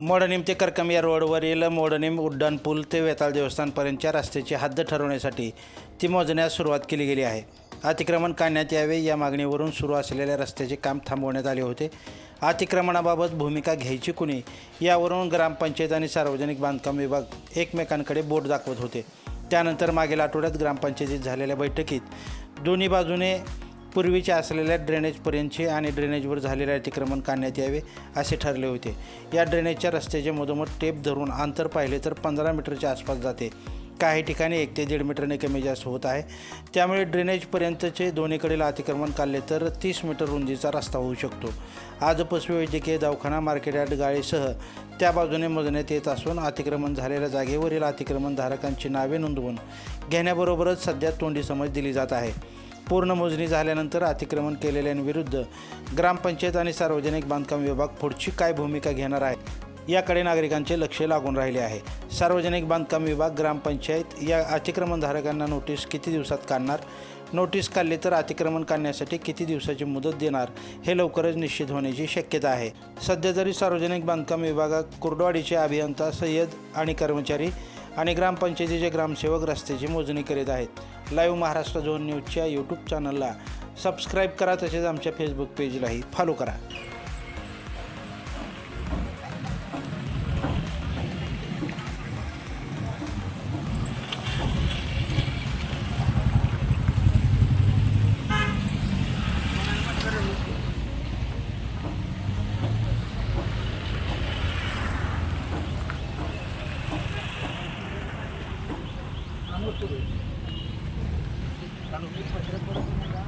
मोडणीम ते करकम या रोडवरील मोडणीम उड्डाणपूल ते वेताळ देवस्थानपर्यंतच्या रस्त्याची हद्द ठरवण्यासाठी ती मोजण्यास सुरुवात केली गेली आहे. अतिक्रमण काढण्यात यावे या मागणीवरून सुरू असलेल्या रस्त्याचे काम थांबवण्यात आले होते. अतिक्रमणाबाबत भूमिका घ्यायची कुणी? यावरून ग्रामपंचायत आणि सार्वजनिक बांधकाम विभाग एकमेकांकडे बोट दाखवत होते. त्यानंतर मागील आठवड्यात ग्रामपंचायतीत झालेल्या बैठकीत दोन्ही बाजूने पूर्वीच्या असलेल्या ड्रेनेजपर्यंतचे आणि ड्रेनेजवर झालेले अतिक्रमण काढण्यात यावे असे ठरले होते. या ड्रेनेजच्या रस्त्याचे मधोमध टेप धरून अंतर पाहिले तर पंधरा मीटरच्या आसपास जाते. काही ठिकाणी एक ते दीड मीटरने कमी जास्त होत आहे. त्यामुळे ड्रेनेजपर्यंतचे दोन्हीकडील अतिक्रमण काढले तर तीस मीटर रुंदीचा रस्ता होऊ शकतो. आज पशुवैद्यकीय दवाखाना मार्केट यार्ड गाळीसह त्या बाजूने मोजण्यात येत असून अतिक्रमण झालेल्या जागेवरील अतिक्रमणधारकांची नावे नोंदवून घेण्याबरोबरच सध्या तोंडी समज दिली जात आहे. पूर्ण मोजणी झाल्यानंतर अतिक्रमण केलेल्यांविरुद्ध ग्रामपंचायत आणि सार्वजनिक बांधकाम विभाग पुढची काय भूमिका घेणार आहे याकडे नागरिकांचे लक्ष लागून राहिले आहे. सार्वजनिक बांधकाम विभाग ग्रामपंचायत या अतिक्रमणधारकांना नोटीस किती दिवसात काढणार? नोटीस काढली तर अतिक्रमण काढण्यासाठी किती दिवसाची मुदत देणार? हे लवकरच निश्चित होण्याची शक्यता आहे. सध्या जरी सार्वजनिक बांधकाम विभागात कुर्डवाडीचे अभियंता सय्यद आणि कर्मचारी आणि ग्रामपंचायतीचे ग्रामसेवक रस्त्याची मोजणी करीत आहेत. लाईव्ह महाराष्ट्र झोन न्यूजच्या यूट्यूब चॅनलला सबस्क्राईब करा तसेच आमच्या फेसबुक पेजलाही फॉलो करा. Kalau ini saya